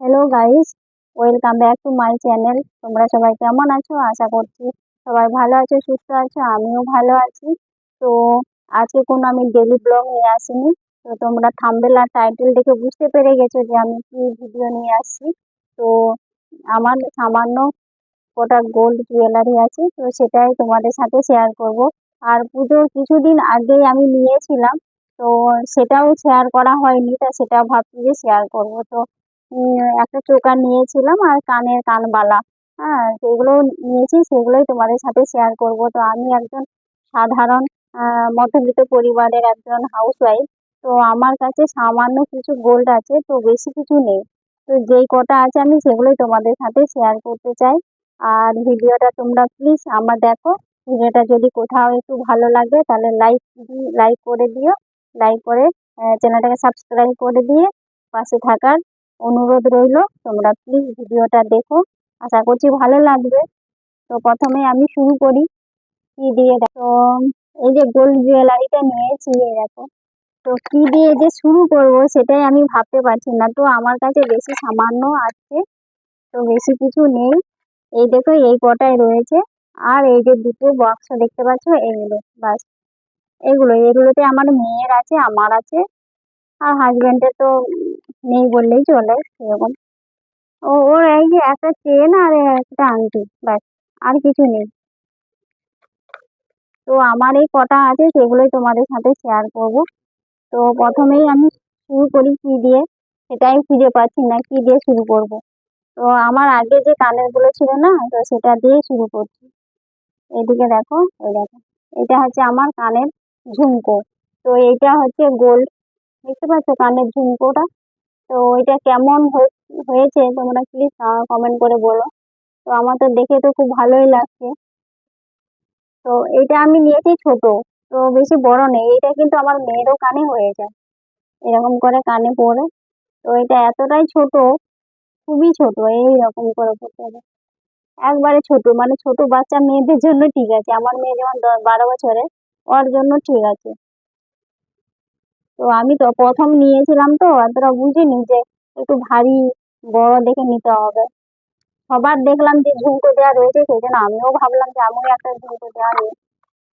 Hello guys welcome back to my channel তোমরা সবাই কেমন আছো? আশা করছি সবাই ভালো আছো, সুস্থ আছো, আমিও ভালো আছি। তো আজকে কোনো আমি ডেলি ব্লগ নিয়ে আসিনি। তো তোমরা থাম্বেল আর টাইটেল দেখে বুঝতে পেরে গেছো যে আমি কি ভিডিও নিয়ে আসছি। তো আমার সামান্য কটা গোল্ড জুয়েলারি আছে, তো সেটাই তোমাদের সাথে শেয়ার করব। আর পুজোর কিছুদিন আগেই আমি নিয়েছিলাম, তো সেটাও শেয়ার করা হয়নি, তা সেটা ভাবছি যে শেয়ার করব। তো একটা চোকার নিয়েছিলাম আর কানের কানবালা। হ্যাঁ যেগুলো নিয়েছি সেগুলোই তোমাদের সাথে শেয়ার করব। তো আমি একজন সাধারণ মধ্যবিত্ত পরিবারের একজন হাউসওয়াইফ তো আমার কাছে সামান্য কিছু গোল্ড আছে, তো বেশি কিছু নেই। তো যেই কটা আছে আমি সেগুলোই তোমাদের সাথে শেয়ার করতে চাই। আর ভিডিওটা তোমরা প্লিজ আমার দেখো। ভিডিওটা যদি কোথাও একটু ভালো লাগে তাহলে লাইক লাইক করে দিও। লাইক করে চ্যানেলটাকে সাবস্ক্রাইব করে দিয়ে পাশে থাকার অনুরোধ রইল, তোমরা প্লিজ ভিডিওটা দেখো। আশা করছি ভালো লাগবে। তো প্রথমে আমি শুরু করি। কি দিয়ে দেখো এই যে গোল্ড জুয়েলারিটা নিয়েছি দেখো। তো কি দিয়ে যে শুরু করব সেটাই আমি ভাবতে পারছি না। তো আমার কাছে বেশি সামান্য আছে, তো বেশি কিছু নেই। এই দেখো, এই কটাই রয়েছে। আর এই যে দুটো বক্স দেখতে পাচ্ছ, এগুলো, বাস। এগুলো, এগুলোতে আমার মেয়ের আছে, আমার আছে। আর হাজবেন্ডের তো নেই বললেই চলে সেরকম ও ওর এই যে একটা চেন আর একটা আংটি, ব্যাস, আর কিছু নেই। তো আমার এই কটা আছে, সেগুলোই তোমাদের সাথে শেয়ার করব। তো প্রথমেই আমি শুরু করি কি দিয়ে, সেটাই খুঁজে পাচ্ছি না, কি দিয়ে শুরু করব। তো আমার আগে যে কানেরগুলো ছিল না, তো সেটা দিয়ে শুরু করছি। এদিকে দেখো, এই দেখো, এটা হচ্ছে আমার কানের ঝুমকো। তো এইটা হচ্ছে গোল্ড, দেখতে পাচ্ছ কানের ঝুমকোটা? তো এটা কেমন হয়ে- হয়েছে তোমরা প্লিজ কমেন্ট করে বলো। তো আমার তো দেখে তো খুব ভালোই লাগছে। তো এটা আমি নিয়েছি ছোট, তো বেশি বড় নেই। এটা কিন্তু আমার মেয়েরও কানে হয়ে যায়, এরকম করে কানে পরে তো এটা এতটাই ছোট, খুবই ছোট এই রকম করে পড়তে হবে। একবারে ছোট মানে ছোট বাচ্চা মেয়েদের জন্য ঠিক আছে। আমার মেয়ে যেমন বারো বছরের, ওর জন্য ঠিক আছে। তো আমি তো প্রথম নিয়েছিলাম তো অতটা বুঝিনি যে একটু ভারী বড় দেখে নিতে হবে। সবার দেখলাম যে ঝুমকো দেওয়া রয়েছে, সেই জন্য আমিও ভাবলাম যে আমিও একটা ঝুমকো দেওয়া নিই।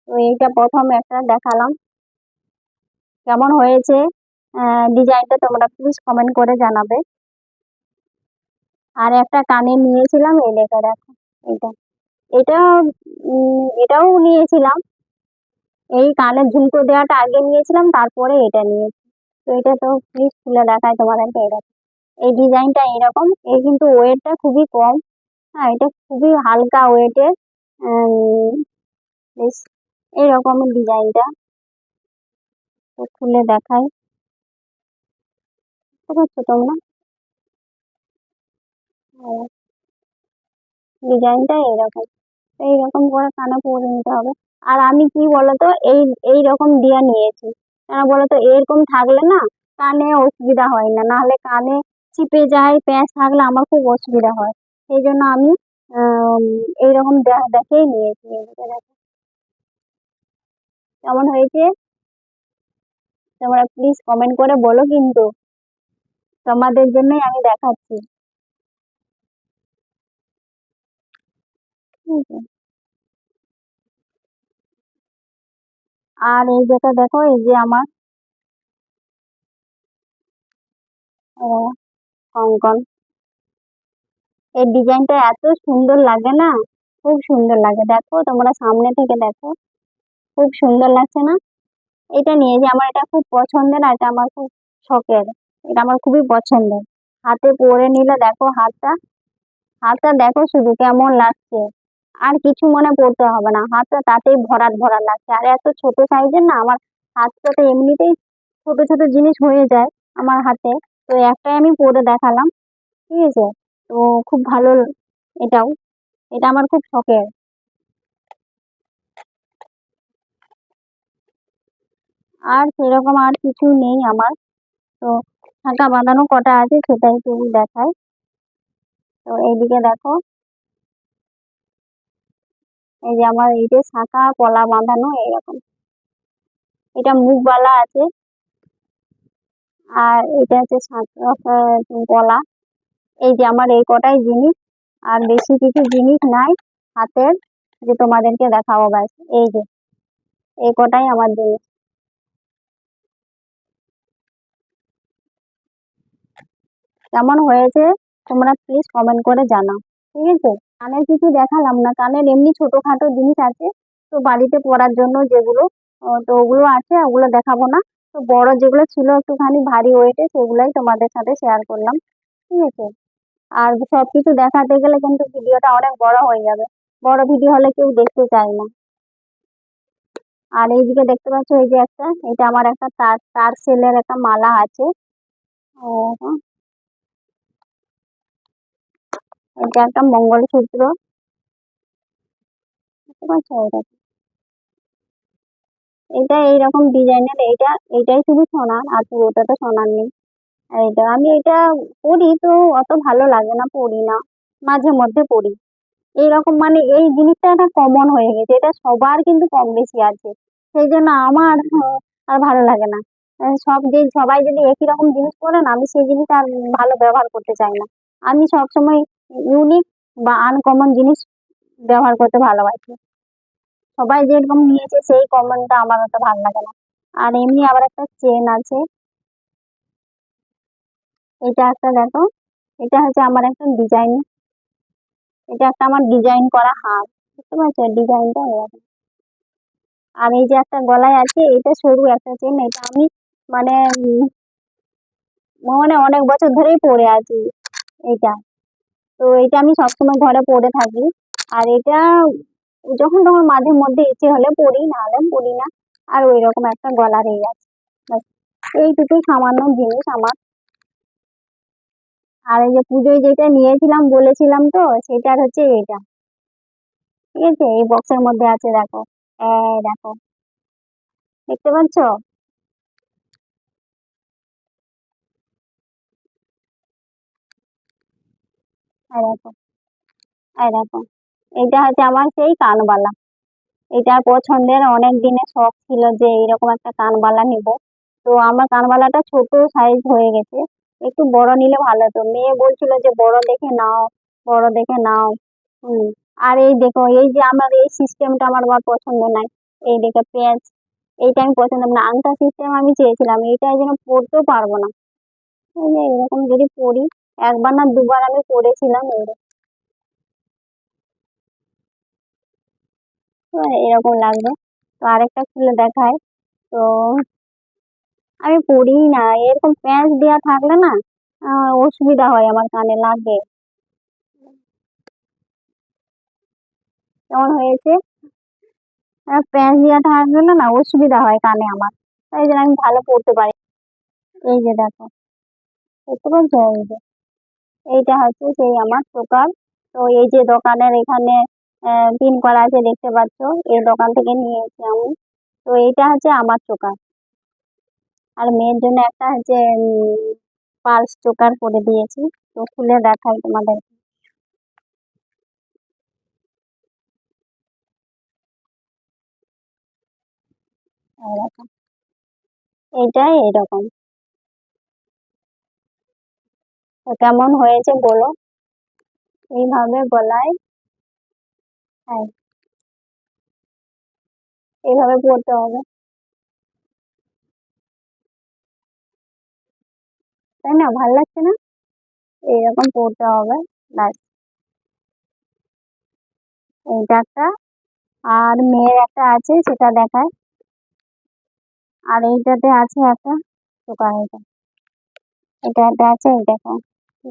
তো এইটা প্রথম একটা দেখালাম। কেমন হয়েছে? ডিজাইনটা তোমরা প্লিজ কমেন্ট করে জানাবে। আর একটা কানে নিয়েছিলাম, এই লেখা দেখো এটা এটাও নিয়েছিলাম। এই কানের ঝুমকো দেওয়াটা আগে নিয়েছিলাম, তারপরে এটা নিয়েছি। তো এটা তো প্লিজ খুলে দেখায় তোমাদেরকে এরকম এই ডিজাইনটা এরকম এই কিন্তু ওয়েটটা খুবই কম। হ্যাঁ এটা খুবই হালকা ওয়েটের এইরকম ডিজাইনটা। তো খুলে দেখাই। বুঝতে তোমরা? ডিজাইনটা এরকম এইরকম করে কানে পরে নিতে হবে? আর আমি কি বলতো, এই এই রকম দিয়ে নিয়েছি। কেন বলতো, এরকম থাকলে না কানে অসুবিধা হয় না, নাহলে কানে চিপে যায়, প্যাঁচ থাকলে আমার খুব অসুবিধা হয়। সেই জন্য আমি এইরকম দেখেই নিয়েছি। কেমন হয়েছে? তোমরা প্লিজ কমেন্ট করে বলো কিন্তু। তোমাদের জন্যই আমি দেখাচ্ছি। ঠিক আছে। আর এই যেটা দেখো, এই যে আমার কঙ্কন এই ডিজাইনটা এত সুন্দর লাগে না? খুব সুন্দর লাগে। দেখো, তোমরা সামনে থেকে দেখো। খুব সুন্দর লাগছে না? এটা নিয়ে যে আমার এটা খুব পছন্দের আর এটা আমার খুব শখের। এটা আমার খুবই পছন্দের। হাতে পরে নিলে দেখো হাতটা হাতটা দেখো শুধু কেমন লাগছে। আর কিছু মনে পড়তে হবে না। হাতটা তাতেই ভরাট ভরা লাগছে। আর এত ছোট সাইজের না, আমার হাতটা তো এমনিতেই ছোট ছোট জিনিস হয়ে যায় আমার হাতে। তো একটাই আমি পরে দেখালাম, ঠিক আছে? তো খুব ভালো এটাও। এটা আমার খুব শখের। আর সেরকম আর কিছু নেই আমার। তো শাঁখা বাঁধানো কটা আছে সেটাই শুধু দেখাই। তো এইদিকে দেখো। এই যে আমার এই যে শাঁখা পলা বাঁধানো, এরকম। এটা মুখ বালা আছে। আর এটা হচ্ছে পলা এই যে আমার এই কটাই জিনিস, আর বেশি কিছু জিনিস নাই হাতের, যে তোমাদেরকে দেখাবো ব্যাস। এই যে, এই কটাই আমার জিনিস। কেমন হয়েছে, তোমরা প্লিজ কমেন্ট করে জানাও, ঠিক আছে? কানের কিছু দেখালাম না। কানের এমনি ছোটখাটো জিনিস আছে, তো বাড়িতে পরার জন্য যেগুলো তো ওগুলো আছে ওগুলো দেখাবো না। তো বড় যেগুলো ছিল একটুখানি ভারী ওয়েটে সেগুলোই তোমাদের সাথে শেয়ার করলাম। ঠিক আছে? আর সব কিছু দেখাতে গেলে কিন্তু ভিডিওটা অনেক বড় হয়ে যাবে। বড় ভিডিও হলে কেউ দেখতে চায় না। আর এইদিকে দেখতে পাচ্ছ, এই যে একটা, এটা আমার একটা তার তার সেলের একটা মালা আছে। ও এটা একটা মঙ্গলসূত্র বুঝতে পারছ এটা এইরকম ডিজাইনের, এইটা, এইটাই শুধু সোনার, আর পুরোটা তো সোনার নেই। এটা আমি এটা পরি তো অত ভালো লাগে না, পড়ি না, মাঝে মধ্যে পড়ি। এইরকম মানে এই জিনিসটা একটা কমন হয়ে গেছে, এটা সবার কিন্তু কম বেশি আছে। সেই জন্য আমার আর ভালো লাগে না। সব যে, সবাই যদি একই রকম জিনিস পরে না, আমি সেই জিনিসটা আর ভালো ব্যবহার করতে চাই না। আমি সবসময় ইউনিক বা আনকমন জিনিস ব্যবহার করতে ভালোবাসি। সবাই যেরকম নিয়েছে, সেই কমনটা আমার অত ভালো লাগে না। আর এমনি আবার একটা চেন আছে। এটা একটা দেখো, এটা হচ্ছে আমার একটা ডিজাইন এটা একটা আমার ডিজাইন করা হাত বুঝতে পারছ? ডিজাইনটা এরকম। আর এই যে একটা গলায় আছে, এটা সরু একটা চেন এটা আমি মানে মানে অনেক বছর ধরেই পরে আছি। এটা তো এটা আমি সবসময় ঘরে পরে থাকি। আর এটা যখন তখন মাঝে মধ্যে ইচ্ছে হলে পড়ি, না হলে পড়ি না। আর ওই রকম একটা গলার এই আছে। ব্যাস। এইটুকুই সামান্য জিনিস আমার। আর এই যে পুজোয় যেটা নিয়েছিলাম, বলেছিলাম তো, সেটার হচ্ছে এটা ঠিক আছে? এই বক্সের মধ্যে আছে, দেখো। দেখো। দেখতে পাচ্ছ? এটা হচ্ছে আমার সেই কানবালা। এটা পছন্দের অনেক দিনের শখ ছিল যে এইরকম একটা কানবালা নিব। তো আমার কানবালাটা ছোট সাইজ হয়ে গেছে। একটু বড় নিলে ভালো হতো। মেয়ে বলছিল যে, বড় দেখে নাও, বড় দেখে নাও। হুম, আর এই দেখো, এই যে আমার এই সিস্টেমটা আমার আবার পছন্দ নাই। এই দেখো পেঁয়াজ এইটা আমি পছন্দ না। আংটা সিস্টেম আমি চেয়েছিলাম। এইটা যেন পরতেও পারব না। এরকম যদি পরি একবার না দুবার আমি এরকম। তো এরকম লাগবে। তো আরেকটা খুলে দেখায়। তো আমি পড়ি না। এরকম প্যাঁচ দেওয়া থাকলে না অসুবিধা হয় আমার কানে লাগে। কেমন হয়েছে? প্যাঁচ দেওয়া থাকলে না অসুবিধা হয় কানে আমার। তাই জন্য আমি ভালো পড়তে পারি। এই যে দেখো দেখতে পাচ্ছ এই যে এইটা হচ্ছে সেই আমার চোকার তো এই যে দোকানের এখানে পিন করা আছে দেখতে পাচ্ছ। এই দোকান থেকে নিয়েছি আমি। তো এইটা হচ্ছে আমার চোকার। আর মেয়ের জন্য একটা হচ্ছে পার্স চোকার করে দিয়েছি। তো খুলে দেখাই তোমাদের। এই দেখো এইটাই এইরকম তো কেমন হয়েছে বলো? এইভাবে গলায়? হ্যাঁ। এইভাবে পড়তে হবে। তাই না? ভালো লাগছে না? এইরকম পড়তে হবে, ব্যাস। এইটা একটা। আর মেয়ের একটা আছে, সেটা দেখায়। আর এইটাতে আছে একটা চোকার এটা এটা একটা আছে, এই দেখো।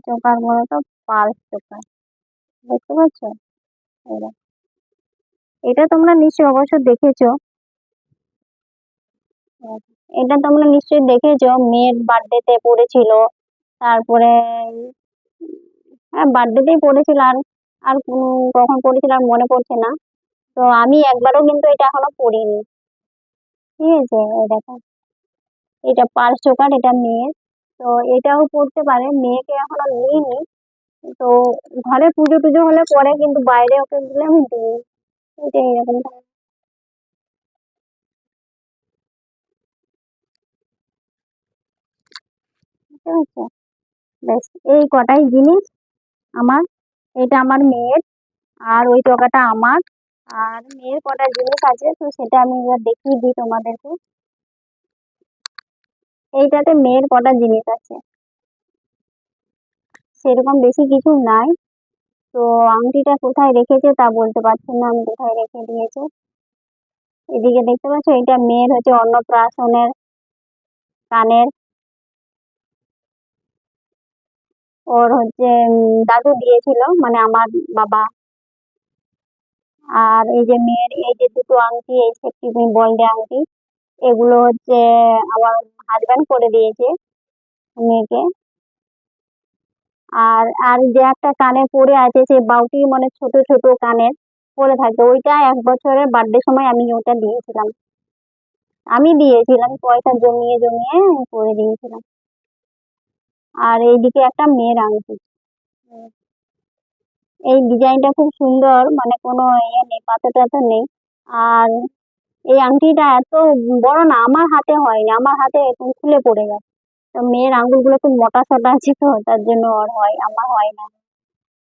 চোকার মূলত পালস চোকার দেখতে পাচ্ছ এটা তোমরা নিশ্চয়ই অবশ্য দেখেছ। এটা তোমরা নিশ্চয়ই দেখেছ, মেয়ের বার্থডেতে পড়েছিল, তারপরে হ্যাঁ বার্থডেতেই পড়েছিল আর আর কখন পড়েছিল আর মনে পড়ছে না। তো আমি একবারও কিন্তু এটা এখনও পড়িনি। ঠিক আছে? দেখো। এটা পার্স চোকার, এটা মেয়ের। তো এটাও পড়তে পারে। মেয়েকে এখনও নিইনি। তো ঘরে পুজো টুজো হলে পরে কিন্তু বাইরে ওকে দিলে আমি দিই এটা এরকম ব্যাস এই কটাই জিনিস আমার। এটা আমার মেয়ের আর ওই টকাটা আমার। আর মেয়ের কটা জিনিস আছে, তো সেটা আমি এবার দেখিয়ে দিই তোমাদেরকে। এইটাতে মেয়ের কটা জিনিস আছে। সেরকম বেশি কিছু নাই। তো আংটিটা কোথায় রেখেছে তা বলতে পারছি না, আমি কোথায় রেখে দিয়েছে। এদিকে দেখতে পাচ্ছ এটা মেয়ের হচ্ছে অন্নপ্রাশনের কানের। ওর হচ্ছে দাদু দিয়েছিল মানে আমার বাবা। আর এই যে মেয়ের, এই যে দুটো আংটি, এই সেফটি বলদে আংটি। এগুলো হচ্ছে আমার হাজব্যান্ড করে দিয়েছে মেয়েকে। আর আর যে একটা কানে পরে আছে, সেই বাউটি মানে ছোট ছোট কানের পরে থাকে ওইটা এক বছরের বার্থডে সময় আমি ওটা দিয়েছিলাম। আমি দিয়েছিলাম, পয়সা জমিয়ে জমিয়ে করে দিয়েছিলাম। আর এইদিকে একটা মেয়ের আংটি। এই ডিজাইনটা খুব সুন্দর মানে কোনো ইয়ে নেই পাথর টাথর নেই। আর এই আংটিটা এত বড় না, আমার হাতে হয়নি। আমার হাতে এরকম খুলে পড়ে গেছে। তো মেয়ের আঙ্গুলগুলো খুব মোটা সোটা আছে তো, তার জন্য ওর হয়, আমার হয় না।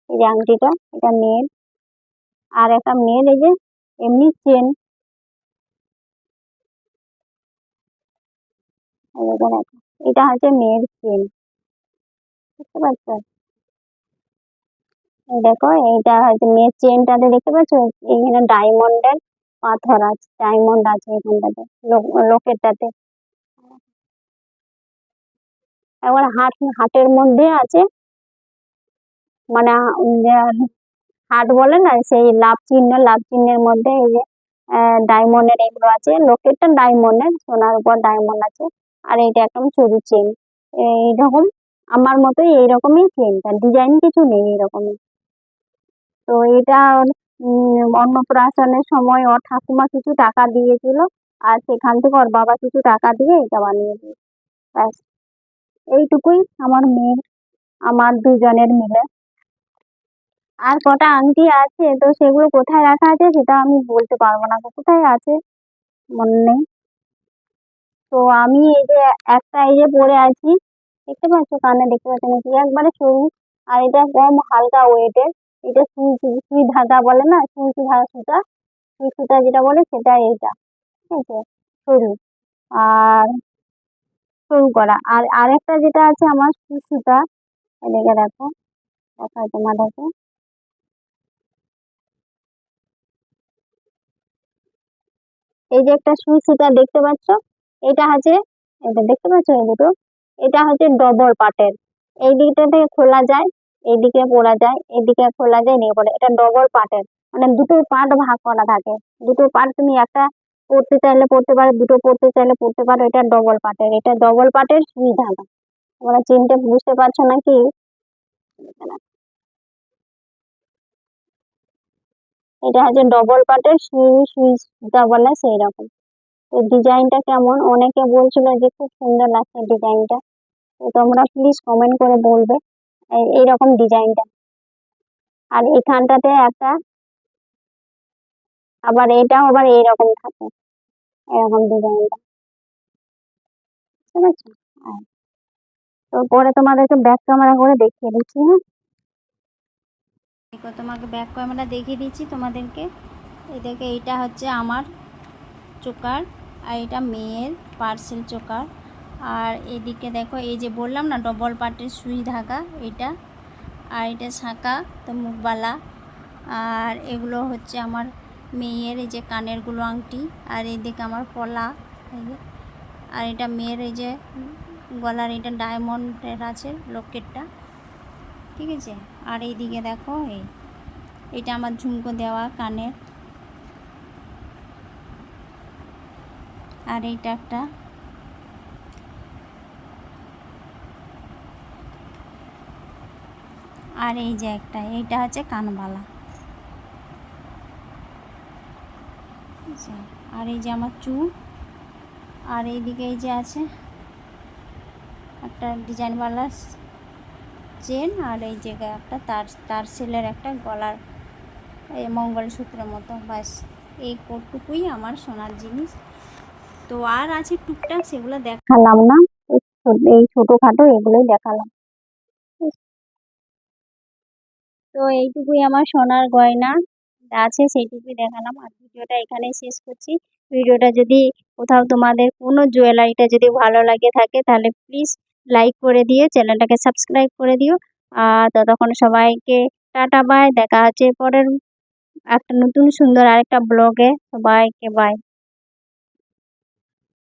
এই যে আংটিটা, এটা মেয়ের। আর একটা মেয়ের এই যে এমনি চেন। এটা হচ্ছে মেয়ের চেন। বুঝতে পারছ? দেখো, এইটা হচ্ছে মেয়ের চেনটাতে দেখতে পাচ্ছ? এখানে ডায়মন্ডের পাথর আছে ডায়মন্ড আছে এখানটাতে লোকেরটাতে। এবার হাট, হাটের মধ্যে আছে মানে হাট বলে না, সেই লাভ চিহ্ন, লাভ চিহ্নের মধ্যে এই যে ডায়মন্ডের এগুলো আছে, লোকেরটা ডায়মন্ডের সোনার উপর ডায়মন্ড আছে, আর এইটা একদম সরু চেন এইরকম, আমার মতোই এইরকমই চেনটা ডিজাইন কিছু নেই এইরকমই। তো এটা অন্নপ্রাশনের সময় ওর ঠাকুমা কিছু টাকা দিয়েছিল আর সেখান থেকে ওর বাবা কিছু টাকা দিয়ে এটা বানিয়ে দিয়েছে। ব্যাস। এইটুকুই আমার মেয়ের, আমার দুজনের মিলে। আর কটা আংটি আছে, তো সেগুলো কোথায় রাখা আছে সেটা আমি বলতে পারব না। কোথায় আছে? মনে নেই। তো আমি এই যে একটা এই যে পরে আছি, দেখতে পাচ্ছ? কানে দেখতে পাচ্ছ নাকি? একবারে সরু। আর এটা কম হালকা ওয়েটের এটা সুই সুই ধাগা বলে না? সুই ধাগা সুতা। সুই সুতা যেটা বলে সেটা এইটা, ঠিক আছে? সরু আর সরু করা। আর আরেকটা যেটা আছে আমার সুই সুতা এদিকে দেখো দেখায় তোমাদেরকে। এই যে একটা সুই সুতা দেখতে পাচ্ছ? এটা আছে এটা দেখতে পাচ্ছ এই দুটো? এটা হচ্ছে ডবল পাটের। এই দিকটা থেকে খোলা যায় এইদিকে পড়া যায়, এদিকে খোলা যায় নিয়ে পড়ে এটা ডবল পার্টের মানে দুটো পার্ট ভাগ করা থাকে। দুটো পার্ট তুমি একটা পড়তে চাইলে পড়তে পারো, দুটো পড়তে চাইলে পড়তে পারো। এটা ডবল পার্টের এটা ডবল পার্টের সুই ধাগা তোমরা চিনতে বুঝতে পারছ নাকি? এটা হচ্ছে ডবল পার্টের সুই সুইচ বলে সেই রকম তো ডিজাইনটা কেমন? অনেকে বলছিল যে খুব সুন্দর লাগছে ডিজাইনটা। তো তোমরা প্লিজ কমেন্ট করে বলবে। এইরকম ডিজাইনটা আর এখানটাতে একটা আবার এটাও আবার এইরকম থাকে, এরকম ডিজাইনটা ঠিক আছে? আর তো পরে তোমাদেরকে ব্যাক ক্যামেরা করে দেখিয়ে দিচ্ছি হ্যাঁ? দেখো, তোমাকে ব্যাক ক্যামেরা দেখিয়ে দিচ্ছি তোমাদেরকে। এই দেখে, এইটা হচ্ছে আমার চোকার আর এটা মেয়ের পার্সেল চোকার। আর এদিকে দেখো, এই যে বললাম না ডবল পার্টের সুই ধাগা, এটা। আর এটা শাঁকা তো মুখবালা। আর এগুলো হচ্ছে আমার মেয়ের, এই যে কানেরগুলো আংটি, আর এদিকে আমার পলা আর এটা মেয়ের, এই যে গলার এটা ডায়মন্ডের আছে, লকেটটা। ঠিক আছে? আর এইদিকে দেখো, এই, এটা আমার ঝুমকো দেওয়া কানের। আর এইটা একটা আর এই যে একটা, এইটা হচ্ছে কানবালা। আর এই যে আমার চুল, আর এইদিকে এই যে আছে একটা ডিজাইনওয়ালা চেন, আর এই জায়গায় একটা তার তার সেলের একটা গলার এই মঙ্গলসূত্রের মতো বাস এই কোটটুকুই আমার সোনার জিনিস। তো আর আছে টুকটাক, সেগুলো দেখালাম না এই ছোটখাটো এগুলোই দেখালাম। তো এইটুকুই আমার সোনার গয়না আছে সেইটুকুই দেখালাম। আর ভিডিওটা এখানেই শেষ করছি। ভিডিওটা যদি কোথাও তোমাদের কোনো জুয়েলারিটা যদি ভালো লাগে থাকে, তাহলে প্লিজ লাইক করে দিও, চ্যানেলটাকে সাবস্ক্রাইব করে দিও। আর ততক্ষণ সবাইকে টাটা বাই দেখা হচ্ছে পরের একটা নতুন সুন্দর আরেকটা ব্লগে সবাইকে বাই